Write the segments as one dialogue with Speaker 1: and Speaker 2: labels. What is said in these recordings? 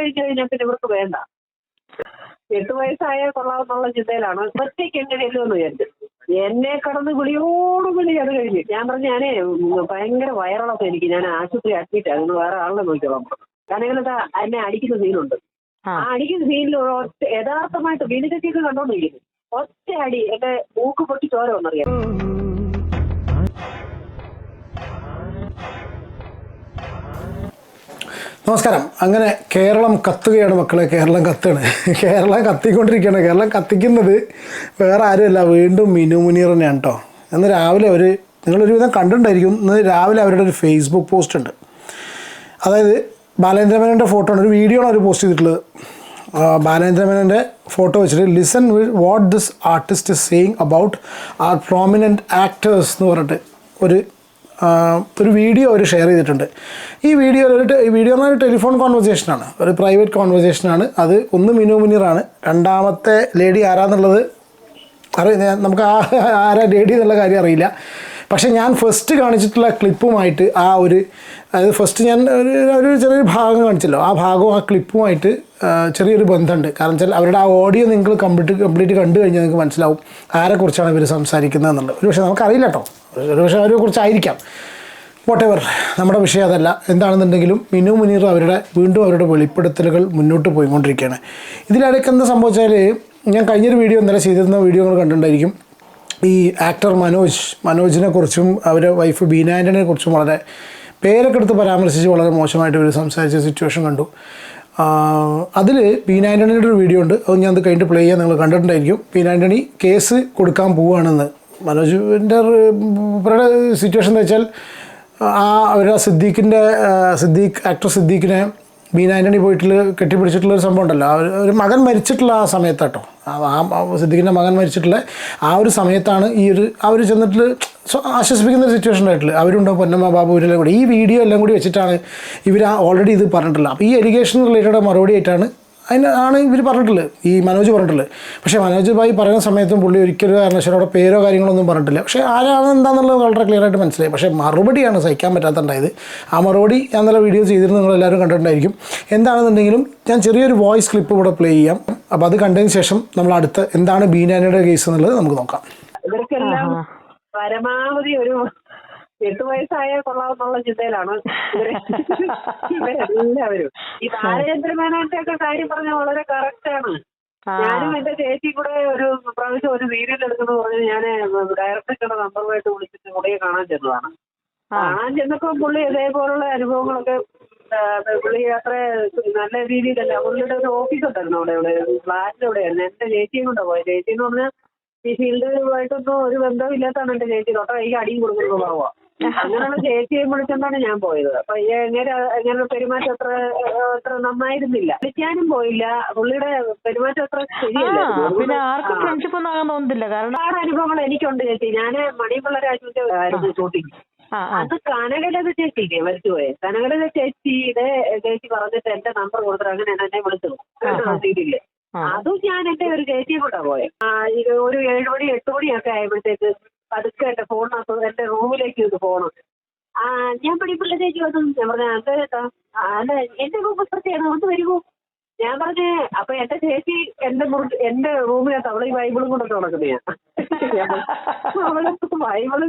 Speaker 1: കഴിഞ്ഞു കഴിഞ്ഞാൽ പിന്നെ ഇവർക്ക് വേണ്ട. എട്ട് വയസ്സായ കൊള്ളാമെന്നുള്ള ചിന്തയിലാണ്. ഒറ്റയ്ക്ക് എങ്ങനെയല്ലോ എന്ന് വിചാരിച്ചു. എന്നെ കടന്ന് വിളിയോട് വിളി അത് കഴിഞ്ഞ്. ഞാൻ പറഞ്ഞു ഞാനേ ഭയങ്കര വയറിളക്കം എനിക്ക്. ഞാൻ ആശുപത്രി അഡ്മിറ്റ് ആകുന്നു വേറെ ആളിനെ നോക്കിയോളാം കാരണം ഇങ്ങനത്തെ എന്നെ അടിക്കുന്ന സീനുണ്ട്.
Speaker 2: ആ.
Speaker 1: അടിക്കുന്ന സീനിൽ ഒറ്റ യഥാർത്ഥമായിട്ട് വീണിച്ചൊക്കെ കണ്ടോണ്ടിരിക്കുന്നു. ഒറ്റ അടി എന്റെ മൂക്ക് പൊട്ടി ചോര വന്നറിയാം.
Speaker 3: നമസ്കാരം. അങ്ങനെ കേരളം കത്തുകയാണ് മക്കളെ. കേരളം കത്തുകയാണ് കേരളം കത്തിക്കൊണ്ടിരിക്കുകയാണ്. കേരളം കത്തിക്കുന്നത് വേറെ ആരുമല്ല. വീണ്ടും മിനു മുനീർ തന്നെയാണ് കേട്ടോ. ഇന്ന് രാവിലെ അവർ നിങ്ങളൊരുവിധം കണ്ടിട്ടുണ്ടായിരിക്കും. ഇന്ന് രാവിലെ അവരുടെ ഒരു ഫേസ്ബുക്ക് പോസ്റ്റ് ഉണ്ട്. അതായത് ബാലേന്ദ്രമേനന്റെ ഫോട്ടോ ആണ്. ഒരു വീഡിയോ ആണ് അവർ പോസ്റ്റ് ചെയ്തിട്ടുള്ളത്. ബാലേന്ദ്രമേനന്റെ ഫോട്ടോ വെച്ചിട്ട് listen what this artist is saying about our prominent actors എന്ന് പറഞ്ഞിട്ട് ഒരു ഒരു വീഡിയോ അവർ ഷെയർ ചെയ്തിട്ടുണ്ട്. ഈ വീഡിയോ ഒരു വീഡിയോ എന്ന് പറഞ്ഞാൽ ടെലിഫോൺ കോൺവെർസേഷനാണ് ഒരു പ്രൈവറ്റ് കോൺവെർസേഷനാണ് അത് ഒന്ന് മിനു മുനീറാണ് രണ്ടാമത്തെ ലേഡി ആരാന്നുള്ളത് അറിയില്ല. നമുക്ക് ആ ആരാ ലേഡി എന്നുള്ള കാര്യം അറിയില്ല. പക്ഷേ ഞാൻ ഫസ്റ്റ് കാണിച്ചിട്ടുള്ള ക്ലിപ്പുമായിട്ട് ആ ഒരു അതായത് ഫസ്റ്റ് ഞാൻ ഒരു ഒരു ചെറിയൊരു ഭാഗം കാണിച്ചല്ലോ. ആ ഭാഗവും ആ ക്ലിപ്പുമായിട്ട് ചെറിയൊരു ബന്ധമുണ്ട്. കാരണം വെച്ചാൽ അവരുടെ ആ ഓഡിയോ നിങ്ങൾ കംപ്ലീറ്റ് കംപ്ലീറ്റ് കണ്ടു കഴിഞ്ഞാൽ നിങ്ങൾക്ക് മനസ്സിലാവും ആരെക്കുറിച്ചാണ് ഇവർ സംസാരിക്കുന്നത് എന്നുള്ളത്. ഒരു പക്ഷേ നമുക്കറിയില്ല കേട്ടോ ഒരു പക്ഷേ അവരെ കുറിച്ചായിരിക്കാം. വോട്ടെവർ നമ്മുടെ വിഷയം അതല്ല. എന്താണെന്നുണ്ടെങ്കിലും മിനു മുനീർ അവരുടെ വീണ്ടും അവരുടെ വെളിപ്പെടുത്തലുകൾ മുന്നോട്ട് പോയിക്കൊണ്ടിരിക്കുകയാണ്. ഇതിലിടയ്ക്ക് എന്താ സംഭവിച്ചാൽ ഞാൻ കഴിഞ്ഞൊരു വീഡിയോ ഇന്നലെ ചെയ്തിരുന്ന വീഡിയോ നിങ്ങൾ കണ്ടിട്ടുണ്ടായിരിക്കും. ഈ ആക്ടർ മനോജ് മനോജിനെ കുറിച്ചും അവരുടെ വൈഫ് ബീന കുറിച്ചും വളരെ പേരൊക്കെ എടുത്ത് പരാമർശിച്ച് വളരെ മോശമായിട്ട് ഇവർ സംസാരിച്ച സിറ്റുവേഷൻ കണ്ടു. അതിൽ പി ആന്റണിയുടെ ഒരു വീഡിയോ ഉണ്ട്. അത് ഞാൻ അത് കഴിഞ്ഞിട്ട് പ്ലേ ചെയ്യാൻ നിങ്ങൾ കണ്ടിട്ടുണ്ടായിരിക്കും. പി ആന്റണി കേസ് കൊടുക്കാൻ പോവുകയാണെന്ന്. മനോജിന്റെ ഇവരുടെ സിറ്റുവേഷൻ എന്ന് വെച്ചാൽ ആ അവരുടെ സിദ്ദീഖിന്റെ സിദ്ദീഖ് ആക്ടർ സിദ്ദീഖിനെ ബീന ആന്റണി പോയിട്ടുള്ള കെട്ടിപ്പിടിച്ചിട്ടുള്ള ഒരു സംഭവം ഉണ്ടല്ലോ. ഒരു- മകൻ മരിച്ചിട്ടുള്ള ആ സമയത്താട്ടോ ആ സിദ്ദീഖിന്റെ മകൻ മരിച്ചിട്ടുള്ള ആ ഒരു സമയത്താണ് ഈ ഒരു അവർ ചെന്നിട്ട് ആശ്വസിപ്പിക്കുന്ന ഒരു സിറ്റുവേഷൻ ആയിട്ടുള്ളത് അവരുണ്ടോ പൊന്നമ്മ ബാബു ഇവരെല്ലാം കൂടി. ഈ വീഡിയോ എല്ലാം കൂടി വെച്ചിട്ടാണ് ഇവർ ഓൾറെഡി ഇത് പറഞ്ഞിട്ടുള്ളത്. അപ്പോൾ ഈ എഡ്യൂക്കേഷൻ റിലേറ്റഡ് മറുപടി ആയിട്ടാണ് അതിന് ആണ് ഇവർ പറഞ്ഞിട്ടുള്ളത്. ഈ മനോജ് പറഞ്ഞിട്ടുള്ളത്. പക്ഷേ മനോജ് ഭായി പറയുന്ന സമയത്തും പുള്ളി ഒരിക്കലും കാരണവശാലും അവിടെ പേരോ കാര്യങ്ങളൊന്നും പറഞ്ഞിട്ടില്ല. പക്ഷേ ആരാണ് എന്താണെന്നുള്ളത് വളരെ ക്ലിയർ ആയിട്ട് മനസ്സിലായി. പക്ഷേ മറുപടിയാണ് സഹിക്കാൻ പറ്റാത്തുണ്ടായത് ആ മറുപടി ഞാൻ നല്ല വീഡിയോ ചെയ്തിരുന്നു നിങ്ങളെല്ലാവരും കണ്ടിട്ടുണ്ടായിരിക്കും. എന്താണെന്നുണ്ടെങ്കിലും ഞാൻ ചെറിയൊരു വോയിസ് ക്ലിപ്പ് ഇവിടെ പ്ലേ ചെയ്യാം. അപ്പോൾ അത് കണ്ടതിന് ശേഷം നമ്മൾ അടുത്ത എന്താണ് ബീനാനിയുടെ കേസ് എന്നുള്ളത് നമുക്ക് നോക്കാം.
Speaker 1: ഇവർക്കെല്ലാം പരമാവധി ഒരു എട്ട് വയസ്സായ കൊള്ളാമെന്നുള്ള ചിന്തയിലാണ്. എല്ലാവരും ഈ ഈ ബാലചന്ദ്രമേനോന്റെ ഒക്കെ കാര്യം പറഞ്ഞാൽ വളരെ കറക്റ്റ് ആണ്.
Speaker 2: ആ.
Speaker 1: ഞാനും എന്റെ ചേച്ചി കൂടെ ഒരു പ്രാവശ്യം ഒരു സീരിയൽ എടുക്കുന്നു പറഞ്ഞ് ഞാൻ ഡയറക്ടറുടെ നമ്പറുമായിട്ട് വിളിച്ചിട്ട് പുള്ളിയെ കാണാൻ ചെന്നതാണ്. കാണാൻ ചെന്നപ്പോ പുള്ളി ഇതേപോലുള്ള അനുഭവങ്ങളൊക്കെ പുള്ളി അത്ര നല്ല രീതിയിലല്ല പുള്ളിയുടെ ഒരു ഓഫീസ് ഉണ്ടായിരുന്നു അവിടെ ഇവിടെ ഫ്ലാറ്റിന്റെ അവിടെയായിരുന്നു എന്റെ ചേച്ചിയും കൊണ്ടാ പോയത് ചേച്ചി എന്ന് പറഞ്ഞാൽ ഈ ഫീൽഡുമായിട്ടൊന്നും ഒരു ബന്ധമില്ലാത്താണ് എന്റെ ചേച്ചി. തൊട്ട കൈക്ക് അടിയും കൊടുക്കുന്നത് കുറവാ അങ്ങനെയുള്ള ചേച്ചിയെ വിളിച്ചോണ്ടാണ് ഞാൻ പോയത്. അപ്പൊ എങ്ങനെ എങ്ങനെ പെരുമാറ്റം അത്ര അത്ര നന്നായിരുന്നില്ല. വിളിക്കാനും പോയില്ല. പുള്ളിയുടെ പെരുമാറ്റം അത്ര
Speaker 2: ആ,
Speaker 1: ശരിയല്ല
Speaker 2: പിന്നെ ആർക്കും ഫ്രണ്ട്ഷിപ്പ് ഒന്നും ആകാൻ തോന്നുന്നില്ല കാരണം
Speaker 1: ഒരുപാട് അനുഭവങ്ങൾ എനിക്കുണ്ട് ചേച്ചി. ഞാൻ മണിപിള്ള രാജുവിന്റെ ആയിരുന്നു ഷൂട്ടിങ്.
Speaker 2: ആ ആ.
Speaker 1: അത് കനകലത ചേച്ചിക്ക് മരിച്ചുപോയെ. കനകലത ചേച്ചിയുടെ ചേച്ചി പറഞ്ഞിട്ട് എന്റെ നമ്പർ കൊടുത്തിട്ട് അങ്ങനെ എന്നെ വിളിച്ചു. സീരിയൽ
Speaker 2: ആ.
Speaker 1: അതും ഞാൻ എന്റെ ഒരു ചേച്ചിയെ കൂടെ പോയെ. ആ, ഒരു ഏഴ് മണി എട്ട് മണിയൊക്കെ ആയപ്പോഴത്തേക്ക് പതുക്കെ എന്റെ ഫോണിനകത്ത് എന്റെ റൂമിലേക്ക് ഇത് പോകണം ആ ഞാൻ പണിപ്പിള്ള ചേച്ചി വന്നു. ഞാൻ പറഞ്ഞ ചേട്ടാ ആ, അല്ല എന്റെ റൂം ഒന്ന് വരുമോ ഞാൻ പറഞ്ഞേ അപ്പൊ എന്റെ ചേച്ചി എന്റെ മുറി എന്റെ റൂമിനകത്ത് അവളെ ഈ ബൈബിളും കൊണ്ടൊക്കെ നടക്കുന്നയാ. അവൾ ബൈബിൾ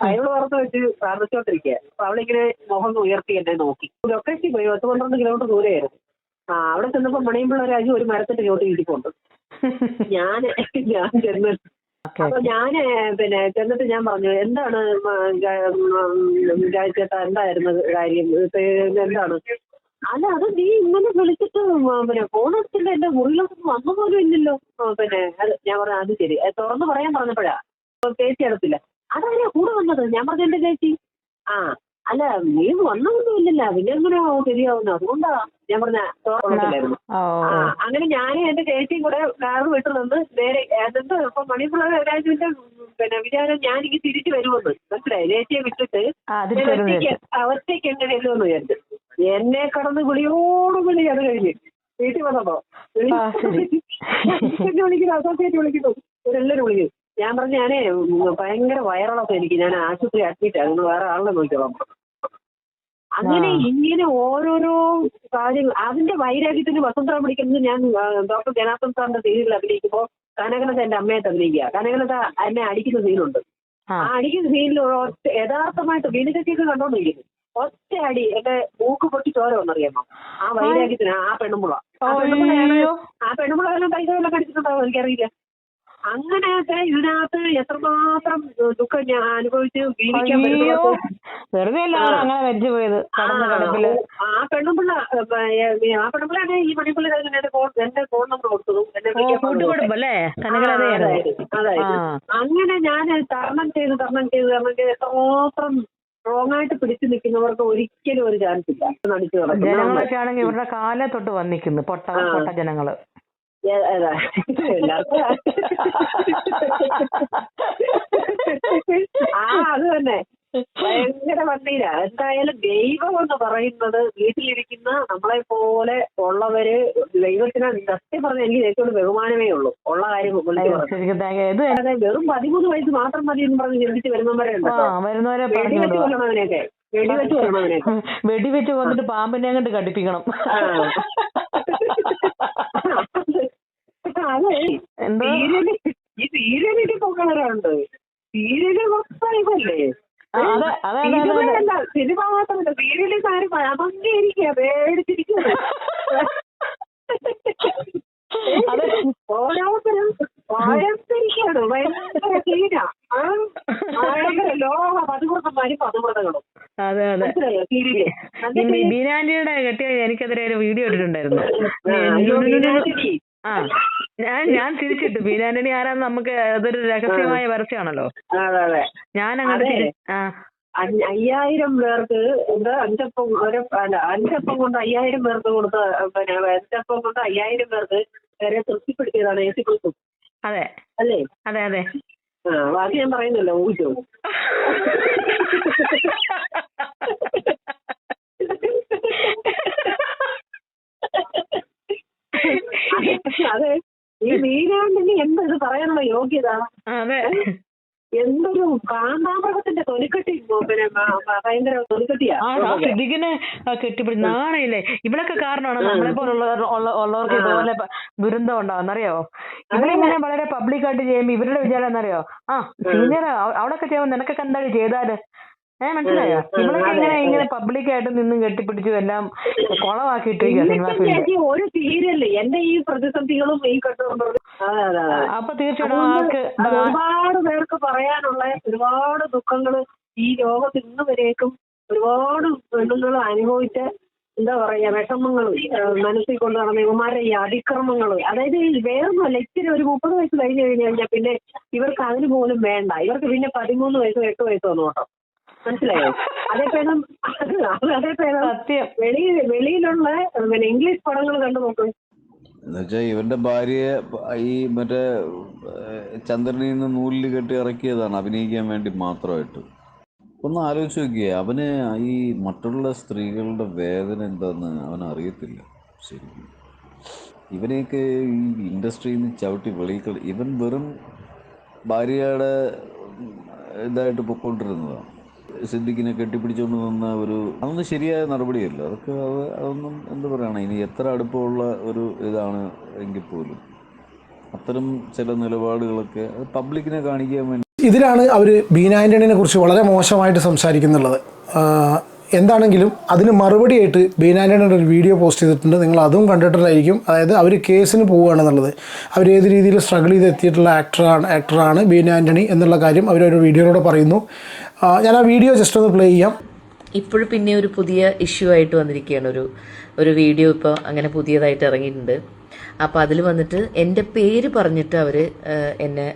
Speaker 1: ബൈബിൾ പുറത്ത് വെച്ച് പ്രാർത്ഥിച്ചോണ്ടിരിക്കുക അപ്പൊ അവളിങ്ങനെ മുഖം ഉയർത്തി എന്നെ നോക്കി. ലൊക്കേഷൻ പോയി പത്ത് പന്ത്രണ്ട് കിലോമീറ്റർ ദൂരെയായിരുന്നു. ആ അവിടെ ചെന്നപ്പോ മണിയുമ്പോൾ രാജു ഒരു മരത്തിന്റെ ചോട്ടി ഇരിപ്പുണ്ട്. ഞാൻ ഞാൻ ചെന്ന് അപ്പൊ ഞാൻ പിന്നെ ചെന്നിട്ട് ഞാൻ പറഞ്ഞു എന്താണ് ചേട്ടാ എന്തായിരുന്നു കാര്യം? എന്താണ്? അല്ല അത് നീ ഇങ്ങനെ വിളിച്ചിട്ട് പിന്നെ ഫോൺ എടുത്തില്ല എന്റെ മുറിയിലൊന്നും വന്നു പോലും ഇല്ലല്ലോ പിന്നെ അത് ഞാൻ പറഞ്ഞു അത് ശരി. തുറന്ന് പറയാൻ പറഞ്ഞപ്പോഴാ. അപ്പൊ ചേച്ചി എടുത്തില്ല അതാരാ കൂടെ വന്നത്? ഞാൻ പറഞ്ഞു എന്റെ ചേച്ചി. ആ അല്ല നീ വന്നൊന്നും ഇല്ലല്ലോ. പിന്നെ എങ്ങനെയാ ശരിയാവുന്നത് അതുകൊണ്ടാ. ഞാൻ പറഞ്ഞ ആ, അങ്ങനെ ഞാനും എന്റെ ചേച്ചിയും കൂടെ കാറ് വിട്ടു നിന്ന് നേരെ എന്നിട്ട് ഇപ്പൊ മണിപ്പുള്ള രാജുവിന്റെ പിന്നെ വിചാരം ഞാൻ ഇനി തിരിച്ചു വരുമെന്ന്. മനസ്സിലായി? ചേച്ചിയെ വിട്ടിട്ട് ഒറ്റയ്ക്ക് ഒറ്റയ്ക്ക് എങ്ങനെ ചെല്ലുമെന്ന് വിചാരിച്ചു. എന്നെ കടന്ന് വിളിയോട് വിളി അത് കഴിഞ്ഞ്. വീട്ടിൽ വന്നപ്പോ. വിളി- എന്നെ വിളിക്കുന്നു അസോസിയേറ്റ് വിളിക്കുന്നു. ഇവരെല്ലാരും വിളിക്കുന്നു. ഞാൻ പറഞ്ഞു ഞാനേ ഭയങ്കര വയറിളക്കം എനിക്ക്. ഞാൻ ആശുപത്രി അഡ്മിറ്റ്. ആയിരുന്നു വേറെ ആളിനെ നോക്കിയോളാം അങ്ങനെ. ഇങ്ങനെ ഓരോരോ കാര്യങ്ങൾ. അതിന്റെ വൈരാഗ്യത്തിന് വസന്തം പിടിക്കുന്നത് ഞാൻ ഡോക്ടർ ജനാർദ്ദൻ സാറിന്റെ സീരിയലിൽ അഭിനയിക്കുമ്പോൾ കനകനത എന്റെ അമ്മയെ അഭിനയിക്കുക. കനകനത എന്നെ അടിക്കുന്ന സീനുണ്ട്.
Speaker 2: ആ.
Speaker 1: അടിക്കുന്ന സീനിൽ ഒറ്റ യഥാർത്ഥമായിട്ട് വീണിതൊക്കെയൊക്കെ കണ്ടോണ്ടിരിക്കുന്നു. ഒറ്റ അടി എന്റെ മൂക്ക് പൊട്ടി ചോര വന്നറിയാമോ? ആ വൈരാഗ്യത്തിന് ആ പെണ്ണുമ്പുള ആ പെണ്ണുമ്പുളയാണ് ആ പെണ്ണുമ്പുള പൈസ വല്ലതും കടിച്ചിട്ടുണ്ടാവും എനിക്കറിയില്ല. അങ്ങനെയൊക്കെ ഇതിനകത്ത് എത്രമാത്രം ദുഃഖം ഞാൻ അനുഭവിച്ച് ജീവിക്കാൻ
Speaker 2: വെറുതെ അങ്ങനെ
Speaker 1: ആ പെണ്ണുമ്പിള്ള ആ പെണ്ണുമ്പിള്ളാണ് ഈ മണിപ്പിള്ള എന്റെ ഫോൺ എന്റെ ഫോൺ നമ്പർ കൊടുത്തതും അതായത്, അങ്ങനെ ഞാൻ തരണം ചെയ്ത് തരണം ചെയ്ത് തരണം ചെയ്ത് എത്രമാത്രം സ്ട്രോങ് ആയിട്ട് പിടിച്ചു നിൽക്കുന്നവർക്ക് ഒരിക്കലും ഒരു ചാൻസ് ഇല്ല. നടിച്ചു
Speaker 2: ജനങ്ങളൊക്കെ ആണെങ്കിൽ ഇവരുടെ കാലെ തൊട്ട് വന്നിക്കുന്നു. പൊട്ട പൊട്ട
Speaker 1: ജനങ്ങൾ. ഏതാ? എല്ലാവർക്കും ആ അത് തന്നെ. ഭയങ്കര വണ്ടീല എന്തായാലും ദൈവം എന്ന് പറയുന്നത് വീട്ടിലിരിക്കുന്ന നമ്മളെ പോലെ ഉള്ളവര് ദൈവത്തിന് സത്യം പറഞ്ഞ എനിക്ക് ഏറ്റവും ബഹുമാനമേ ഉള്ളൂ. ഉള്ള കാര്യം വെറും പതിമൂന്ന് വയസ്സ് മാത്രം മതി എന്ന് പറഞ്ഞ് ചിന്തിച്ച് വരുന്നവരെ വെടിവെച്ച് കൊല്ലണവനെയൊക്കെ. വെടിവെച്ച് കൊല്ലണവനെയൊക്കെ.
Speaker 2: വെടിവെച്ച് കൊന്നിട്ട് പാമ്പിനെ അങ്ങോട്ട് കടിപ്പിക്കണം
Speaker 1: ആ. അതെ
Speaker 2: എന്തോ
Speaker 1: സീരിയൽ ഈ ഇതല്ലേ? സിനിമ മാത്രമല്ല സീരിയലിൽ കാര്യം അമങ്ങിയിരിക്കുക പേടിച്ചിരിക്കുന്നത്. ഓരോരുത്തരും ഭയങ്കര സീന ആ ഭയങ്കര ലോക
Speaker 2: ബീനാന്റിയുടെ കെട്ടിയ എനിക്കെതിരെ ഒരു വീഡിയോ ഇട്ടിട്ടുണ്ടായിരുന്നു. ഞാൻ ഞാൻ തിരിച്ചിട്ടു. ബീനാന്റണി ആരാന്ന് നമുക്ക് അതൊരു രഹസ്യമായ പരസ്യമാണല്ലോ ഞാൻ അങ്ങോട്ട് ആ.
Speaker 1: അയ്യായിരം പേർക്ക് എന്താ അഞ്ചപ്പം ഒരു അല്ല അഞ്ചപ്പം കൊണ്ട് അയ്യായിരം പേർക്ക് കൊടുത്ത പിന്നെ അഞ്ചപ്പം കൊണ്ട് അയ്യായിരം പേർക്ക് വരെ തൃപ്തിപ്പെടുത്തിയതാണ് എ സി
Speaker 2: അതെ.
Speaker 1: അല്ലേ?
Speaker 2: അതെ അതെ.
Speaker 1: ആ ബാക്കി ഞാൻ പറയുന്നല്ലോ ഊഹിച്ചോ. അതെ. ഈ വീരാണ്ടിന് എന്താ ഇത് പറയാനുള്ള യോഗ്യത എന്തൊരു കാന്താമൃഗത്തിന്റെ തൊലിക്കെട്ടി പിന്നെ ഭയങ്കര തൊലിക്കെട്ടിയാ?
Speaker 2: സിദ്ദിഖിനെ കെട്ടിപ്പിടി നാണയില്ലേ? ഇവളൊക്കെ കാരണമാണ് നമ്മളെ പോലുള്ള ഉള്ളവർക്ക് ഇതുപോലെ ദുരന്തം ഉണ്ടാവുന്നറിയോ? ഇവരിങ്ങനെ വളരെ പബ്ലിക്കായിട്ട് ചെയ്യുമ്പോ ഇവരുടെ വിചാരം എന്നറിയോ ആ സീനിയർ അവിടൊക്കെ ചെയ്യുമ്പോ നിനക്കൊക്കെ എന്താടി ചെയ്താൽ? ഏ മനസ്സിലായോ?
Speaker 1: അതെ,
Speaker 2: ഇങ്ങനെ. ഇങ്ങനെ പബ്ലിക് ആയിട്ട് നിന്നും കെട്ടിപ്പിടിച്ചു എല്ലാം ഫീൽഡ്
Speaker 1: ഒരു സീരിയൽ എന്റെ ഈ പ്രതിസന്ധികളും ഈ
Speaker 2: അപ്പൊ തീർച്ചയായിട്ടും ആൾക്ക്
Speaker 1: ഒരുപാട് പേർക്ക് പറയാനുള്ള ഒരുപാട് ദുഃഖങ്ങൾ ഈ ലോകത്ത് ഇന്ന് വരേക്കും ഒരുപാട് പെണ്ണുങ്ങൾ അനുഭവിച്ച എന്താ പറയാ വിഷമങ്ങൾ മനസ്സിൽ കൊണ്ട് നടന്ന ഇവന്മാരുടെ ഈ അതിക്രമങ്ങൾ അതായത് ഈ വേറൊന്നുമല്ല ഇച്ചിരി ഒരു മുപ്പത് വയസ്സ് കഴിഞ്ഞു കഴിഞ്ഞ് കഴിഞ്ഞാൽ പിന്നെ ഇവർക്ക് അതിന് പോലും വേണ്ട. ഇവർക്ക് പിന്നെ പതിമൂന്ന് വയസ്സോ എട്ട് വയസ്സോ വന്നു കേട്ടോ മനസ്സിലായോ? അതേ പേരം അതേ പേരം
Speaker 2: വെളി
Speaker 1: വെളിയിൽ വെളിയിലുള്ള പിന്നെ ഇംഗ്ലീഷ് പടങ്ങൾ കണ്ടു നോക്കും.
Speaker 4: എന്നുവെച്ചാൽ ഇവന്റെ ഭാര്യയെ ഈ മറ്റേ ചന്ദ്രനിൽ നിന്ന് നൂലിൽ കെട്ടി ഇറക്കിയതാണ് അഭിനയിക്കാൻ വേണ്ടി മാത്രമായിട്ട്. ഒന്ന് ആലോചിച്ച് നോക്കിയേ അവന് ഈ മറ്റുള്ള സ്ത്രീകളുടെ വേദന എന്താന്ന് അവൻ അറിയത്തില്ല. ശരിക്കും. ഇവനെയൊക്കെ ഈ ഇൻഡസ്ട്രിയിൽ നിന്ന് ചവിട്ടി വെളിയിൽ ഇവൻ വെറും ഭാര്യയുടെ ഇതായിട്ട് പൊക്കോണ്ടിരുന്നതാണ്. സിദ്ദിഖിനെ കെട്ടിപ്പിടിച്ചുകൊണ്ട് നിന്ന ഒരു അതൊന്നും ശരിയായ നടപടിയല്ല. അതൊക്കെ അത് അതൊന്നും എന്ത് പറയുകയാണ് ഇനി എത്ര അടുപ്പമുള്ള ഒരു ഇതാണ് എങ്കിൽ പോലും. അത്തരം ചില നിലപാടുകളൊക്കെ അത് പബ്ലിക്കിനെ കാണിക്കാൻ വേണ്ടി
Speaker 3: ഇതിലാണ് അവർ ബീന ആന്റണിനെ കുറിച്ച് വളരെ മോശമായിട്ട് സംസാരിക്കുന്നുള്ളത്. എന്താണെങ്കിലും അതിന് മറുപടിയായിട്ട് ബീന ആന്റണിയുടെ ഒരു വീഡിയോ പോസ്റ്റ് ചെയ്തിട്ടുണ്ട്. നിങ്ങൾ അതും കണ്ടിട്ടുണ്ടായിരിക്കും. അതായത് അവർ കേസിന് പോവുകയാണെന്നുള്ളത്. അവർ ഏത് രീതിയിൽ സ്ട്രഗിൾ ചെയ്ത് എത്തിയിട്ടുള്ള ആക്ടറാണ് ആക്ടറാണ് ബീനാന്റണി എന്നുള്ള കാര്യം അവർ ഒരു വീഡിയോയിലൂടെ പറയുന്നു. ഞാൻ ആ വീഡിയോ ജസ്റ്റ് ഒന്ന് പ്ലേ ചെയ്യാം.
Speaker 5: ഇപ്പോഴും പിന്നെ ഒരു പുതിയ ഇഷ്യൂ ആയിട്ട് വന്നിരിക്കുകയാണ്. ഒരു ഒരു വീഡിയോ ഇപ്പോൾ അങ്ങനെ പുതിയതായിട്ട് ഇറങ്ങിയിട്ടുണ്ട്. അപ്പോൾ അതിൽ വന്നിട്ട് എന്റെ പേര് പറഞ്ഞിട്ട് അവർ എന്നെ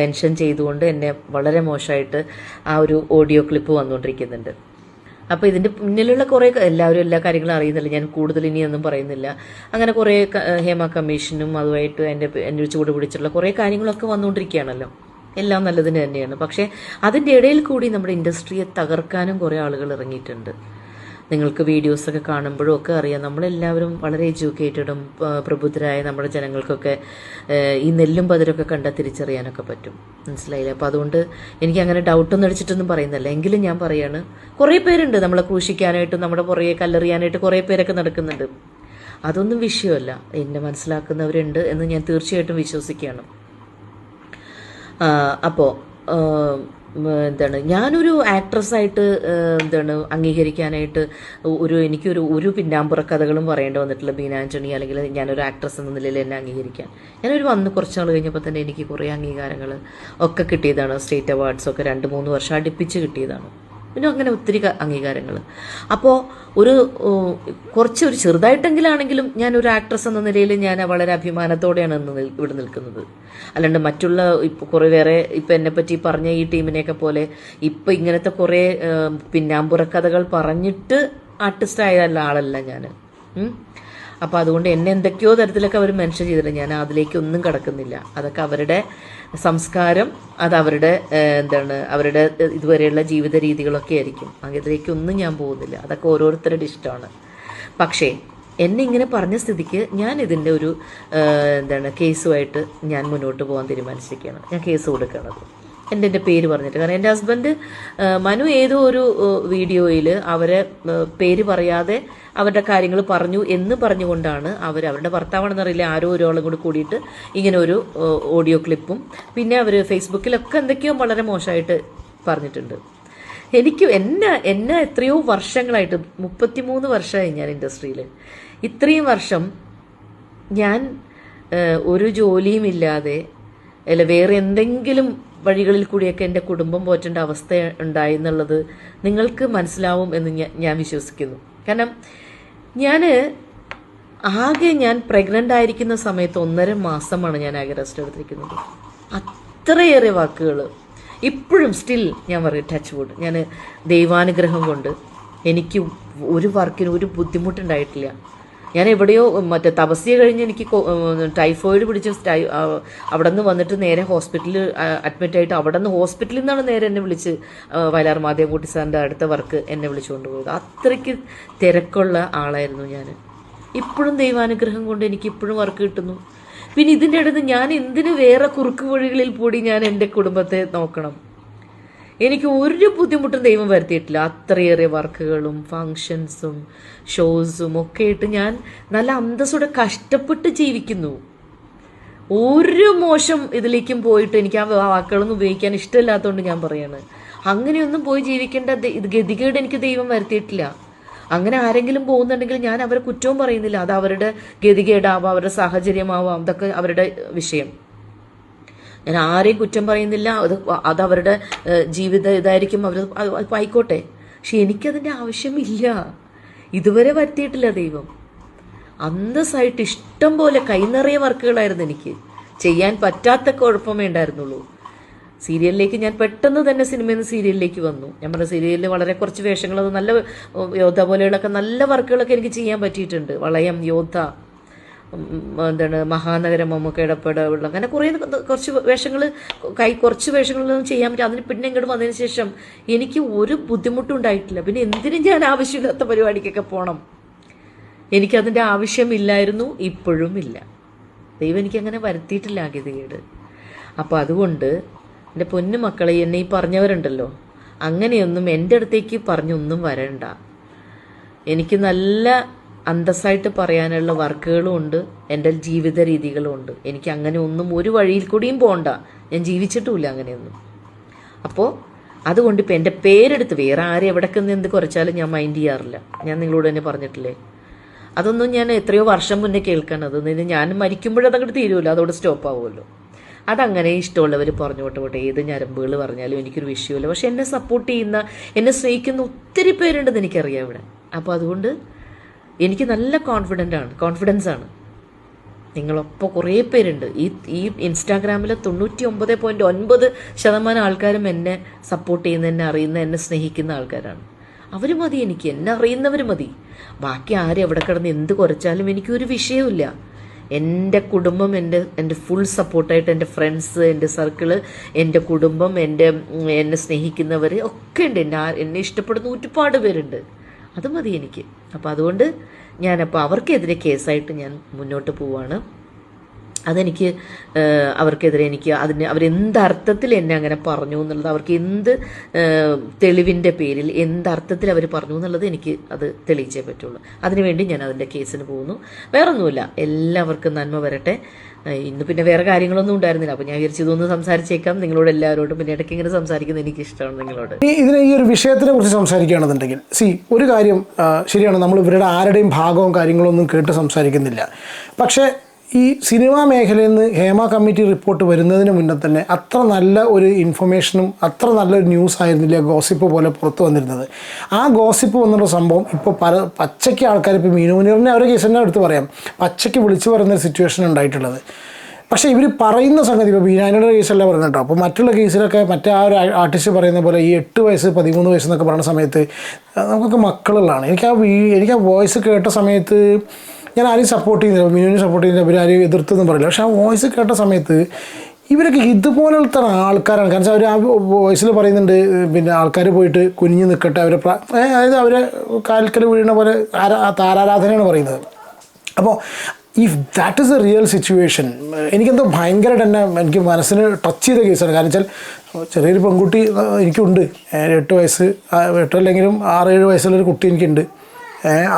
Speaker 5: മെൻഷൻ ചെയ്തുകൊണ്ട് എന്നെ വളരെ മോശമായിട്ട് ആ ഒരു ഓഡിയോ ക്ലിപ്പ് വന്നുകൊണ്ടിരിക്കുന്നുണ്ട്. അപ്പോൾ ഇതിന്റെ പിന്നിലുള്ള കുറേ എല്ലാവരും എല്ലാ കാര്യങ്ങളും അറിയുന്നില്ല. ഞാൻ കൂടുതൽ ഇനിയൊന്നും പറയുന്നില്ല. അങ്ങനെ കുറേ ഹേമ കമ്മീഷനും അതുമായിട്ട് എന്റെ എന്റെ ചൂട് പിടിച്ചിട്ടുള്ള കുറേ കാര്യങ്ങളൊക്കെ വന്നുകൊണ്ടിരിക്കുകയാണല്ലോ. എല്ലാം നല്ലതിന് തന്നെയാണ്. പക്ഷേ അതിന്റെ ഇടയിൽ കൂടി നമ്മുടെ ഇൻഡസ്ട്രിയെ തകർക്കാനും കുറേ ആളുകൾ ഇറങ്ങിയിട്ടുണ്ട്. നിങ്ങൾക്ക് വീഡിയോസൊക്കെ കാണുമ്പോഴും ഒക്കെ അറിയാം. നമ്മളെല്ലാവരും വളരെ എഡ്യൂക്കേറ്റഡും പ്രബുദ്ധരായ നമ്മുടെ ജനങ്ങൾക്കൊക്കെ ഈ നെല്ലും പതിരൊക്കെ കണ്ട തിരിച്ചറിയാനൊക്കെ പറ്റും. മനസ്സിലായില്ല? അപ്പോൾ അതുകൊണ്ട് എനിക്ക് അങ്ങനെ ഡൗട്ടൊന്നും അടിച്ചിട്ടൊന്നും പറയുന്നില്ല. എങ്കിലും ഞാൻ പറയാണ് കുറേ പേരുണ്ട് നമ്മളെ ക്രൂശിക്കാനായിട്ടും നമ്മുടെ പുറകെ കല്ലെറിയാനായിട്ട് കുറേ പേരൊക്കെ നടക്കുന്നുണ്ട്. അതൊന്നും വിഷയമല്ല. എന്നെ മനസ്സിലാക്കുന്നവരുണ്ട് എന്ന് ഞാൻ തീർച്ചയായിട്ടും വിശ്വസിക്കുകയാണ്. അപ്പോൾ എന്താണ് ഞാനൊരു ആക്ട്രസ്സായിട്ട് എന്താണ് അംഗീകരിക്കാനായിട്ട് ഒരു എനിക്കൊരു ഒരു പിന്നാമ്പുറ കഥകളും പറയേണ്ടി വന്നിട്ടില്ല ബീന ആന്റണി അല്ലെങ്കിൽ ഞാനൊരു ആക്ട്രസ് എന്ന നിലയിൽ എന്നെ അംഗീകരിക്കാൻ. ഞാനൊരു വന്ന് കുറച്ച് നാൾ കഴിഞ്ഞപ്പോൾ തന്നെ എനിക്ക് കുറേ അംഗീകാരങ്ങൾ ഒക്കെ കിട്ടിയതാണ്. സ്റ്റേറ്റ് അവാർഡ്സ് ഒക്കെ രണ്ട് മൂന്ന് വർഷം അടുപ്പിച്ച് കിട്ടിയതാണ്. പിന്നെ അങ്ങനെ ഒത്തിരി അംഗീകാരങ്ങൾ അപ്പോൾ ഒരു കുറച്ച് ഒരു ചെറുതായിട്ടെങ്കിലാണെങ്കിലും ഞാൻ ഒരു ആക്ട്രസ് എന്ന നിലയിൽ ഞാൻ വളരെ അഭിമാനത്തോടെയാണ് ഇന്ന് ഇവിടെ നിൽക്കുന്നത്. അല്ലാണ്ട് മറ്റുള്ള ഇപ്പോൾ കുറേ വേറെ ഇപ്പം എന്നെ പറ്റി പറഞ്ഞ ഈ ടീമിനെയൊക്കെ പോലെ ഇപ്പം ഇങ്ങനത്തെ കുറേ പിന്നാമ്പുറക്കഥകൾ പിന്നാമ്പുറ കഥകൾ പറഞ്ഞിട്ട് ആർട്ടിസ്റ്റ് ആയ ആളല്ല ഞാൻ അപ്പോൾ അതുകൊണ്ട് എന്നെ എന്തൊക്കെയോ തരത്തിലൊക്കെ അവർ മെൻഷൻ ചെയ്തിട്ടുണ്ട്. ഞാൻ അതിലേക്ക് ഒന്നും കടക്കുന്നില്ല. അതൊക്കെ അവരുടെ സംസ്കാരം അത് അവരുടെ എന്താണ് അവരുടെ ഇതുവരെയുള്ള ജീവിത രീതികളൊക്കെ ആയിരിക്കും. അതിലേക്കൊന്നും ഞാൻ പോകുന്നില്ല. അതൊക്കെ ഓരോരുത്തരുടെ ഇഷ്ടമാണ്. പക്ഷേ എന്നെ ഇങ്ങനെ പറഞ്ഞ സ്ഥിതിക്ക് ഞാൻ ഇതിന്റെ ഒരു എന്താണ് കേസുമായിട്ട് ഞാൻ മുന്നോട്ട് പോകാൻ തീരുമാനിച്ചിരിക്കുകയാണ്. ഞാൻ കേസ് കൊടുക്കണത് എന്റെ പേര് പറഞ്ഞിട്ട്. കാരണം എന്റെ ഹസ്ബൻഡ് മനു ഏതോ ഒരു വീഡിയോയിൽ അവരെ പേര് പറയാതെ അവരുടെ കാര്യങ്ങൾ പറഞ്ഞു എന്ന് പറഞ്ഞുകൊണ്ടാണ് അവർ അവരുടെ ഭർത്താവാണെന്നറിയില്ല ആരോ ഒരാളും കൂടി കൂടിയിട്ട് ഇങ്ങനെ ഒരു ഓഡിയോ ക്ലിപ്പും. പിന്നെ അവർ ഫേസ്ബുക്കിലൊക്കെ എന്തൊക്കെയോ വളരെ മോശമായിട്ട് പറഞ്ഞിട്ടുണ്ട്. എനിക്ക് എന്നെ എന്നെ എത്രയോ വർഷങ്ങളായിട്ട് മുപ്പത്തിമൂന്ന് വർഷമായി ഞാൻ ഇൻഡസ്ട്രിയിൽ ഇത്രയും വർഷം ഞാൻ ഒരു ജോലിയും ഇല്ലാതെ അല്ല വേറെ എന്തെങ്കിലും വഴികളിൽ കൂടിയൊക്കെ എന്റെ കുടുംബം പോറ്റേണ്ട അവസ്ഥ ഉണ്ടായി എന്നുള്ളത് നിങ്ങൾക്ക് മനസ്സിലാവും എന്ന് ഞാൻ വിശ്വസിക്കുന്നു. കാരണം ഞാൻ ആകെ ഞാൻ പ്രഗ്നന്റ് ആയിരിക്കുന്ന സമയത്ത് ഒന്നര മാസമാണ് ഞാൻ ആകെ റെസ്റ്റ് എടുത്തിരിക്കുന്നത്. അത്രയേറെ വാക്കുകൾ ഇപ്പോഴും സ്റ്റിൽ ഞാൻ പറയും ടച്ച് വുഡ് ഞാൻ ദൈവാനുഗ്രഹം കൊണ്ട് എനിക്ക് ഒരു വർക്കിനും ഒരു ബുദ്ധിമുട്ടുണ്ടായിട്ടില്ല. ഞാൻ എവിടെയോ മറ്റേ തപസ്യ കഴിഞ്ഞ് എനിക്ക് ടൈഫോയിഡ് പിടിച്ച് അവിടെ നിന്ന് വന്നിട്ട് നേരെ ഹോസ്പിറ്റലിൽ അഡ്മിറ്റ് ആയിട്ട് അവിടെ നിന്ന് ഹോസ്പിറ്റലിൽ നിന്നാണ് നേരെ എന്നെ വിളിച്ച് വയലാർ മാധവൻകുട്ടി സാറിന്റെ അടുത്ത വർക്ക് എന്നെ വിളിച്ചുകൊണ്ട് പോയത്. അത്രയ്ക്ക് തിരക്കുള്ള ആളായിരുന്നു ഞാൻ ഇപ്പോഴും ദൈവാനുഗ്രഹം കൊണ്ട് എനിക്ക് ഇപ്പോഴും വർക്ക് കിട്ടുന്നു. പിന്നെ ഇതിന്റെ അടുത്ത് ഞാൻ എന്തിനു വേറെ കുറുക്ക് വഴികളിൽ കൂടി ഞാൻ എന്റെ കുടുംബത്തെ നോക്കണം? എനിക്ക് ഒരു ബുദ്ധിമുട്ടും ദൈവം വരുത്തിയിട്ടില്ല. അത്രയേറെ വർക്കുകളും ഫങ്ഷൻസും ഷോസും ഒക്കെ ഇട്ട് ഞാൻ നല്ല അന്തസ്സോടെ കഷ്ടപ്പെട്ട് ജീവിക്കുന്നു. ഒരു മോശം ഇതിലേക്കും പോയിട്ട് എനിക്ക് ആ വാക്കുകളൊന്നും ഉപയോഗിക്കാൻ ഇഷ്ടമില്ലാത്തതുകൊണ്ട് ഞാൻ പറയാണ്. അങ്ങനെയൊന്നും പോയി ജീവിക്കേണ്ട ഇത് ഗതികേട് എനിക്ക് ദൈവം വരുത്തിയിട്ടില്ല. അങ്ങനെ ആരെങ്കിലും പോകുന്നുണ്ടെങ്കിൽ ഞാൻ അവരെ കുറ്റവും പറയുന്നില്ല. അത് അവരുടെ ഗതികേടാവാം അവരുടെ സാഹചര്യമാവാം അതൊക്കെ അവരുടെ വിഷയം. ഞാൻ ആരെയും കുറ്റം പറയുന്നില്ല. അത് അത് അവരുടെ ജീവിത ഇതായിരിക്കും. അവർ ആയിക്കോട്ടെ. പക്ഷെ എനിക്കതിന്റെ ആവശ്യമില്ല. ഇതുവരെ വരുത്തിയിട്ടില്ല ദൈവം. അന്തസ്സായിട്ട് ഇഷ്ടം പോലെ കൈനിറയ വർക്കുകളായിരുന്നു എനിക്ക്. ചെയ്യാൻ പറ്റാത്ത കുഴപ്പമേ ഉണ്ടായിരുന്നുള്ളൂ. സീരിയലിലേക്ക് ഞാൻ പെട്ടെന്ന് തന്നെ സിനിമയിൽ നിന്ന് സീരിയലിലേക്ക് വന്നു. ഞാൻ പറഞ്ഞ സീരിയലിൽ വളരെ കുറച്ച് വേഷങ്ങൾ അത് നല്ല യോദ്ധ പോലെയുള്ളൊക്കെ നല്ല വർക്കുകളൊക്കെ എനിക്ക് ചെയ്യാൻ പറ്റിയിട്ടുണ്ട്. വളയം യോദ്ധ എന്താണ് മഹാനഗരം മമ്മൂക്കയുടെ പടവുള്ള അങ്ങനെ കുറേ കുറച്ച് വേഷങ്ങൾ കൈ കുറച്ച് വേഷങ്ങളൊന്നും ചെയ്യാൻ പറ്റും അതിന് പിന്നെ ഇങ്ങോട്ട് വന്നതിന് ശേഷം എനിക്ക് ഒരു ബുദ്ധിമുട്ടും ഉണ്ടായിട്ടില്ല. പിന്നെ എന്തിനും ഞാൻ ആവശ്യമില്ലാത്ത പരിപാടിക്കൊക്കെ പോകണം എനിക്കതിന്റെ ആവശ്യമില്ലായിരുന്നു ഇപ്പോഴും ഇല്ല. ദൈവം എനിക്കങ്ങനെ വരുത്തിയിട്ടില്ല ഗതികേട് അപ്പോൾ അതുകൊണ്ട് എന്റെ പൊന്നു മക്കളെ എന്നെ ഈ പറഞ്ഞവരുണ്ടല്ലോ അങ്ങനെയൊന്നും എന്റെ അടുത്തേക്ക് പറഞ്ഞൊന്നും വരണ്ട. എനിക്ക് നല്ല അന്തസ്സായിട്ട് പറയാനുള്ള വർക്കുകളും ഉണ്ട് എന്റെ ജീവിത രീതികളും ഉണ്ട്. എനിക്ക് അങ്ങനെ ഒന്നും ഒരു വഴിയിൽ കൂടിയും പോകണ്ട ഞാൻ ജീവിച്ചിട്ടുമില്ല അങ്ങനെയൊന്നും. അപ്പോൾ അതുകൊണ്ട് ഇപ്പം എന്റെ പേരെടുത്ത് വേറെ ആരും എവിടേക്ക് എന്ത് കുറച്ചാലും ഞാൻ മൈൻഡ് ചെയ്യാറില്ല. ഞാൻ നിങ്ങളോട് തന്നെ പറഞ്ഞിട്ടില്ലേ? അതൊന്നും ഞാൻ എത്രയോ വർഷം മുന്നേ കേൾക്കണത് അത് ഞാൻ മരിക്കുമ്പോഴതങ്ങോട്ട് തീരുമല്ലോ അതോടെ സ്റ്റോപ്പ് ആവുമല്ലോ. അതങ്ങനെ ഇഷ്ടമുള്ളവർ പറഞ്ഞോട്ടെ പോട്ടെ. ഏത് ഞരമ്പുകൾ പറഞ്ഞാലും എനിക്കൊരു വിഷയമില്ല. പക്ഷെ എന്നെ സപ്പോർട്ട് ചെയ്യുന്ന എന്നെ സ്നേഹിക്കുന്ന ഒത്തിരി പേരുണ്ടെന്ന് എനിക്കറിയാം ഇവിടെ. അപ്പോൾ അതുകൊണ്ട് എനിക്ക് നല്ല കോൺഫിഡന്റ് ആണ്. കോൺഫിഡൻസ് ആണ്. നിങ്ങളൊപ്പം കുറേ പേരുണ്ട്. ഈ ഈ ഇൻസ്റ്റാഗ്രാമിൽ തൊണ്ണൂറ്റി ഒമ്പത് പോയിന്റ് ഒൻപത് ശതമാനം ആൾക്കാരും എന്നെ സപ്പോർട്ട് ചെയ്യുന്ന എന്നെ അറിയുന്ന എന്നെ സ്നേഹിക്കുന്ന ആൾക്കാരാണ്. അവർ മതി എനിക്ക്. എന്നെ അറിയുന്നവർ മതി. ബാക്കി ആരും എവിടെ കിടന്ന് എന്ത് കുറച്ചാലും എനിക്കൊരു വിഷയമില്ല എന്റെ കുടുംബം എന്റെ എന്റെ ഫുൾ സപ്പോർട്ടായിട്ട് എന്റെ ഫ്രണ്ട്സ് എന്റെ സർക്കിൾ എന്റെ കുടുംബം എന്റെ എന്നെ സ്നേഹിക്കുന്നവർ ഒക്കെ ഉണ്ട്. എന്നെ എന്നെ ഇഷ്ടപ്പെടുന്ന ഒരുപാട് പേരുണ്ട്. അത് മതി എനിക്ക്. അപ്പോൾ അതുകൊണ്ട് ഞാനപ്പോൾ അവർക്കെതിരെ കേസായിട്ട് ഞാൻ മുന്നോട്ട് പോവാണ്. അതെനിക്ക് അവർക്കെതിരെ എനിക്ക് അതിന് അവരെന്ത് അർത്ഥത്തിൽ എന്നെ അങ്ങനെ പറഞ്ഞു എന്നുള്ളത് അവർക്ക് എന്ത് തെളിവിന്റെ പേരിൽ എന്ത് അർത്ഥത്തിൽ അവർ പറഞ്ഞു എന്നുള്ളത് എനിക്ക് അത് തെളിയിച്ചേ പറ്റുള്ളൂ. അതിനുവേണ്ടി ഞാൻ അതിന്റെ കേസിന് പോകുന്നു. വേറൊന്നുമില്ല. എല്ലാവർക്കും നന്മ വരട്ടെ. ഇന്ന് പിന്നെ വേറെ കാര്യങ്ങളൊന്നും ഉണ്ടായിരുന്നില്ല. അപ്പോൾ ഞാൻ വിചാരിച്ചു ഇതൊന്ന് സംസാരിച്ചേക്കാം. നിങ്ങളോട് എല്ലാവരോടും പിന്നെ ഇടയ്ക്ക് ഇങ്ങനെ സംസാരിക്കുന്നത് എനിക്ക് ഇഷ്ടമാണ് നിങ്ങളോട്.
Speaker 3: ഇതിനെ ഈ ഒരു വിഷയത്തിനെ കുറിച്ച് സംസാരിക്കുകയാണെന്നുണ്ടെങ്കിൽ സി ഒരു കാര്യം ശരിയാണ്. നമ്മൾ ഇവരുടെ ആരുടെയും ഭാഗവും കാര്യങ്ങളൊന്നും കേട്ട് സംസാരിക്കുന്നില്ല. പക്ഷേ ഈ സിനിമാ മേഖലയിൽ നിന്ന് ഹേമ കമ്മിറ്റി റിപ്പോർട്ട് വരുന്നതിന് മുന്നേ തന്നെ അത്ര നല്ല ഒരു ഇൻഫർമേഷനും അത്ര നല്ലൊരു ന്യൂസ് ആയിരുന്നില്ല ഗോസിപ്പ് പോലെ പുറത്തു വന്നിരുന്നത്. ആ ഗോസിപ്പ് വന്നുള്ള സംഭവം ഇപ്പോൾ പല പച്ചയ്ക്ക് ആൾക്കാർ ഇപ്പോൾ മീനു മുനീറിനെ അവരെ കേസ് തന്നെ എടുത്ത് പറയാം. പച്ചയ്ക്ക് വിളിച്ചു പറയുന്ന സിറ്റുവേഷൻ ഉണ്ടായിട്ടുള്ളത്. പക്ഷേ ഇവർ പറയുന്ന സംഗതി ഇപ്പോൾ ബീനാനിയുടെ കേസല്ല പറയുന്നത് കേട്ടോ. അപ്പോൾ മറ്റുള്ള കേസിലൊക്കെ മറ്റേ ആ ഒരു ആർട്ടിസ്റ്റ് പറയുന്ന പോലെ ഈ എട്ട് വയസ്സ് പതിമൂന്ന് വയസ്സ് എന്നൊക്കെ പറയുന്ന സമയത്ത് നമുക്കൊക്കെ മക്കളുള്ളതാണ്. എനിക്ക് ആ വീ എനിക്ക് ആ വോയിസ് കേട്ട സമയത്ത് ഞാൻ ആരെയും സപ്പോർട്ട് ചെയ്യുന്നില്ല മിനുവിനെ സപ്പോർട്ട് ചെയ്യുന്നില്ല ഇവരാരെയും എതിർത്തൊന്നും പറയില്ല. പക്ഷേ ആ വോയിസ് കേട്ട സമയത്ത് ഇവരൊക്കെ ഇതുപോലത്തെ ആൾക്കാരാണ്. കാരണം അവർ ആ വോയിസിൽ പറയുന്നുണ്ട് പിന്നെ ആൾക്കാർ പോയിട്ട് കുനിഞ്ഞു നിൽക്കട്ടെ അവരെ അതായത് അവരെ കാൽക്കൽ വീഴുന്ന പോലെ ആരാ താരാരാധനയാണ് പറയുന്നത്. അപ്പോൾ if that is a real situation എനിക്കെന്തോ ഭയങ്കരമായിട്ട് തന്നെ എനിക്ക് മനസ്സിന് ടച്ച് ചെയ്ത കേസാണ് കാരണം വെച്ചാൽ ചെറിയൊരു പെൺകുട്ടി എനിക്കുണ്ട്. എട്ട് വയസ്സ് എട്ടല്ലെങ്കിലും ആറേഴ് വയസ്സുള്ളൊരു കുട്ടി എനിക്കുണ്ട്.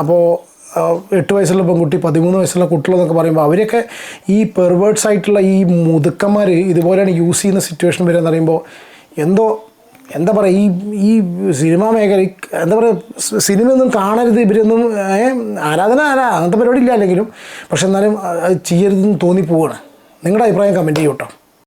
Speaker 3: അപ്പോൾ എട്ട് വയസ്സുള്ള പെൺകുട്ടി പതിമൂന്ന് വയസ്സുള്ള കുട്ടികളെന്നൊക്കെ പറയുമ്പോൾ അവരൊക്കെ ഈ പെർവേർട്സ് ആയിട്ടുള്ള ഈ മുതുക്കന്മാർ ഇതുപോലെയാണ് യൂസ് ചെയ്യുന്ന സിറ്റുവേഷൻ വരെ എന്ന് പറയുമ്പോൾ എന്തോ എന്താ പറയുക ഈ ഈ സിനിമാ മേഖല എന്താ പറയുക സിനിമയൊന്നും കാണരുത് ഇവരൊന്നും ആരാധന അല്ല അങ്ങനത്തെ പരിപാടി ഇല്ല അല്ലെങ്കിലും പക്ഷെ എന്നാലും അത് ചെയ്യരുതെന്ന് തോന്നിപ്പോവാണ് നിങ്ങളുടെ അഭിപ്രായം കമന്റ് ചെയ്യൂട്ടോ